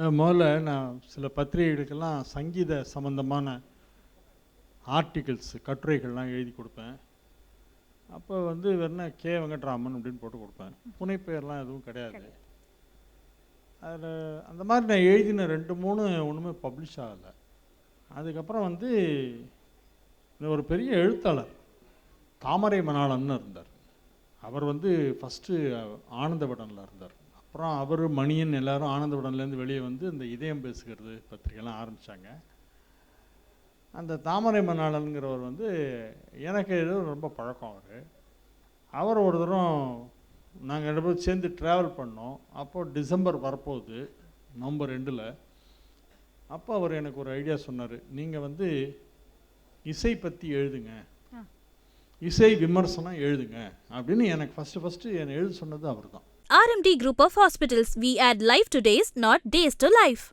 முதல்ல நான் சில பத்திரிகைகளுக்கெல்லாம் சங்கீத சம்பந்தமான ஆர்டிகிள்ஸ் கட்டுரைகள்லாம் எழுதி கொடுப்பேன். அப்போ வந்து வெறும் கே வெங்கட்ராமன் அப்படின்னு போட்டு கொடுப்பேன். புனைப்பெயர்லாம் எதுவும் கிடையாது. அதில் அந்த மாதிரி நான் எழுதின ரெண்டு மூணு ஒன்றுமே பப்ளிஷ் ஆகலை. அதுக்கப்புறம் வந்து ஒரு பெரிய எழுத்தாளர் தாமரை மணாளன்னு இருந்தார். அவர் வந்து ஃபஸ்ட்டு ஆனந்தவடனில் இருந்தார். அப்புறம் அவர் மணியன் எல்லாரும் ஆனந்தவடன்லேருந்து வெளியே வந்து இந்த இதயம் பேசுகிறது பத்திரிகைலாம் ஆரம்பித்தாங்க அந்த தாமரை மணாளனுங்கிறவர் வந்து எனக்கு ஏதோ ரொம்ப பழக்கம் அவர். அவர் ஒரு தரம் நாங்கள் ரெண்டு பேரும் சேர்ந்து ட்ராவல் பண்ணோம். அப்போது டிசம்பர் வரப்போகுது நவம்பர் ரெண்டில். அப்போ அவர் எனக்கு ஒரு ஐடியா சொன்னார். நீங்கள் வந்து இசை பற்றி எழுதுங்க. இசை விமர்சனம் எழுதுங்க. அப்படின்னு எனக்கு ஃபஸ்ட்டு ஃபஸ்ட்டு என்னை எழுத சொன்னது அவர் தான் RMD Group of Hospitals. We add life to days, not days to life.